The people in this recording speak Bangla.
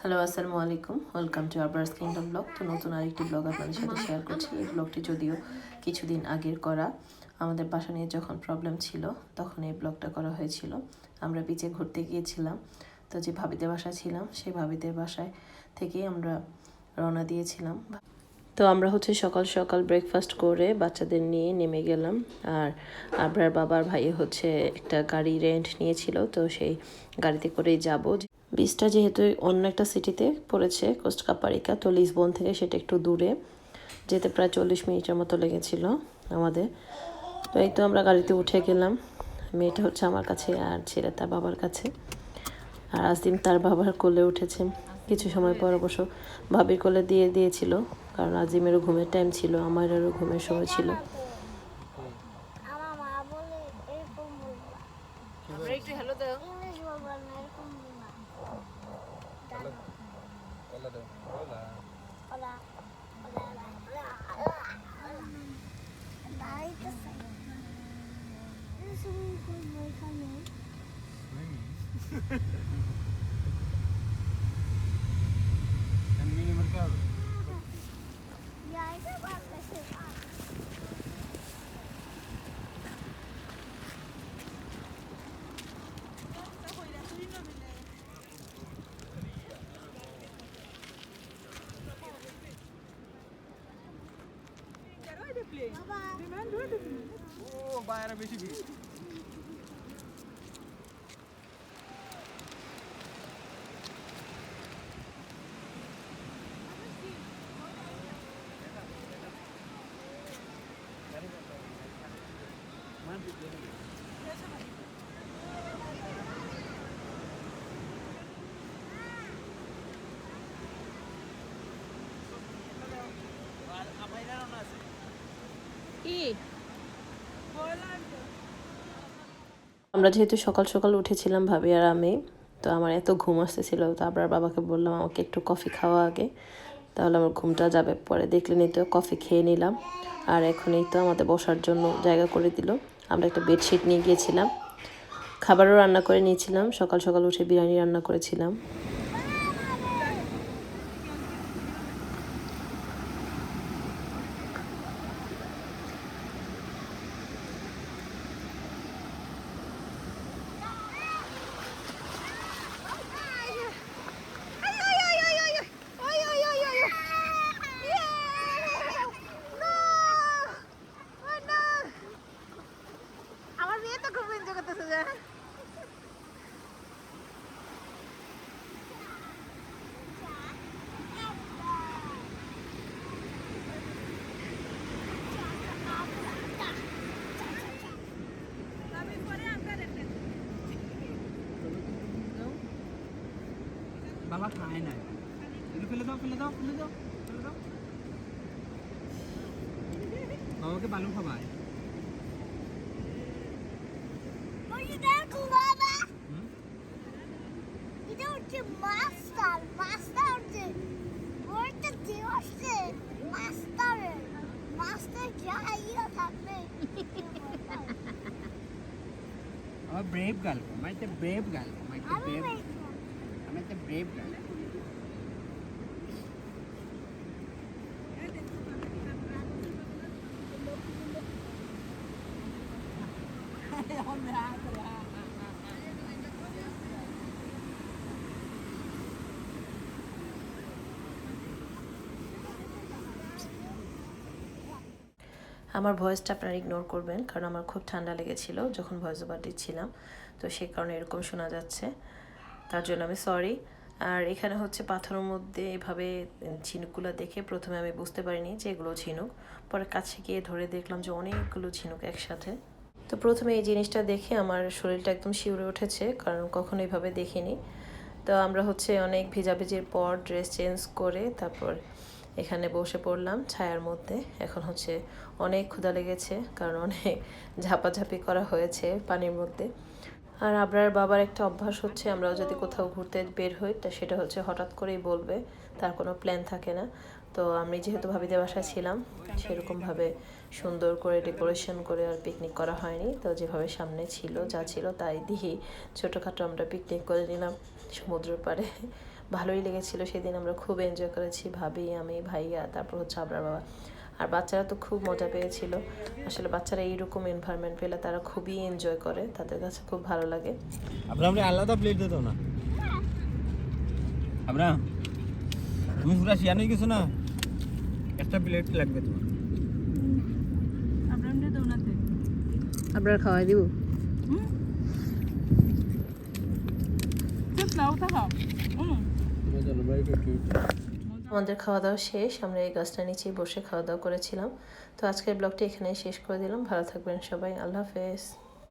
হ্যালো আসসালামু আলাইকুম ওয়েলকাম টু আবার্স কিংডম ব্লগ তো নতুন আরেকটি ব্লগ আপনাদের সাথে শেয়ার করছি। এই ব্লগটি যদিও কিছুদিন আগের করা। আমাদের বাসা নিয়ে যখন প্রবলেম ছিল, তখন এই ব্লগটা করা হয়েছিল। আমরা বিচে ঘুরতে গিয়েছিলাম। তো যে ভাবিদের বাসায় ছিলাম, সেই ভাবিদের বাসায় থেকেই আমরা রওনা দিয়েছিলাম। তো আমরা হচ্ছে সকাল সকাল ব্রেকফাস্ট করে বাচ্চাদের নিয়ে নেমে গেলাম। আর আবরার বাবার ভাই হচ্ছে একটা গাড়ি রেন্ট নিয়েছিল। তো সেই গাড়িতে করেই যাব। বীজটা যেহেতু অন্য একটা সিটিতে পড়েছে কোস্ট কাপারিকা তো লিসবন থেকে সেটা একটু দূরে। যেতে প্রায় চল্লিশ মিনিটের মতো লেগেছিল আমাদের। তো এই তো আমরা গাড়িতে উঠে গেলাম। মেয়েটা হচ্ছে আমার কাছে আর ছেলে তার বাবার কাছে। আর আজিম তার বাবার কোলে উঠেছে। কিছু সময় পর অবশ্য ভাবির কোলে দিয়ে দিয়েছিল কারণ আজিমেরও ঘুমের টাইম ছিল আমারও ঘুমের সময় ছিল। আমার মা বলে এরকম বলবা। আমরা একটু হ্যালো দাও। ইংলিশ বলবা না ও বাইরে বেশি ভিড় আমরা যেহেতু সকাল সকাল উঠেছিলাম ভাবি আর আমি, তো আমার এত ঘুম আসতেছিল, তো আবার বাবাকে বললাম আমাকে একটু কফি খাওয়া আগে। তাহলে আমার ঘুমটা যাবে, পরে দেখলেনই তো, কফি খেয়ে নিলাম। আর এখনই তো আমাদের বসার জন্য জায়গা করে দিল। আমরা একটা বেডশিট নিয়ে গিয়েছিলাম। খাবারও রান্না করে নিয়েছিলাম, সকাল সকাল উঠে বিরিয়ানি রান্না করেছিলাম আমার মেয়ে তো খুব এনজয় করতেছে যে বাবা খায় না। এগুলো ফেলে দাও ফেলে দাও ফেলে দাও ফেলে দাও। বাবাকে বালু খাবায় মাস্টার মাস্টার ওইটা হচ্ছে মাস্টারের। মাস্টার যাইও থাকবে আমার ব্রেভ আমার একটা ব্রেভ একটা আমি ব্রেভ আমার ভয়েসটা আপনারা ইগনোর করবেন, কারণ আমার খুব ঠান্ডা লেগেছিল যখন ভয়েস ওভার দিচ্ছিলাম। তো সে কারণে এরকম শোনা যাচ্ছে। তার জন্য আমি সরি আর এখানে হচ্ছে পাথরের মধ্যে এভাবে ঝিনুকগুলো দেখে প্রথমে আমি বুঝতে পারিনি যে এগুলো ঝিনুক। পরে কাছে গিয়ে ধরে দেখলাম যে অনেকগুলো ঝিনুক একসাথে। তো প্রথমে এই জিনিসটা দেখে আমার শরীরটা একদম শিউরে উঠেছে, কারণ কখনো এভাবে দেখিনি। তো আমরা হচ্ছে অনেক ভিজাভিজির পর ড্রেস চেঞ্জ করে তারপর এখানে বসে পড়লাম ছায়ার মধ্যে। এখন হচ্ছে অনেক ক্ষুধা লেগেছে, কারণ অনেক ঝাপাঝাপি করা হয়েছে পানির মধ্যে। আর আবরার বাবার একটা অভ্যাস হচ্ছে, আমরাও যদি কোথাও ঘুরতে বের হই, তা সেটা হচ্ছে হঠাৎ করেই বলবে, তার কোনো প্ল্যান থাকে না। তো আমি যেহেতু ভাবিদের বাসায় ছিলাম, সেরকমভাবে সুন্দর করে ডেকোরেশন করে আর পিকনিক করা হয়নি। তো যেভাবে সামনে ছিল, যা ছিল তাই দিয়েই ছোটোখাটো আমরা পিকনিক করে নিলাম সমুদ্রের পাড়ে। ভালোই লেগেছিল, সেদিন আমরা খুব এনজয় করেছি, ভাবি, আমি, ভাইয়া, তারপর হচ্ছে আবরার বাবা। আর বাচ্চারা তো খুব মজা পেয়েছিল। আসলে বাচ্চারা এইরকম এনভায়রনমেন্ট পেলে তারা খুবই এনজয় করে তাদের কাছে খুব ভালো লাগে। আমরা আমরা আলাদা প্লেট দিত না। আমরা তুমি পুরা শিয়ানো গেছো না? একটা প্লেট লাগবে তোমার। আবরার খাওয়াই দিব। আমাদের খাওয়া দাওয়া শেষ, আমরা এই গাছটা নিচেই বসে খাওয়া দাওয়া করেছিলাম। তো আজকের ব্লগটি এখানেই শেষ করে দিলাম। ভালো থাকবেন সবাই। আল্লাহ হাফেজ।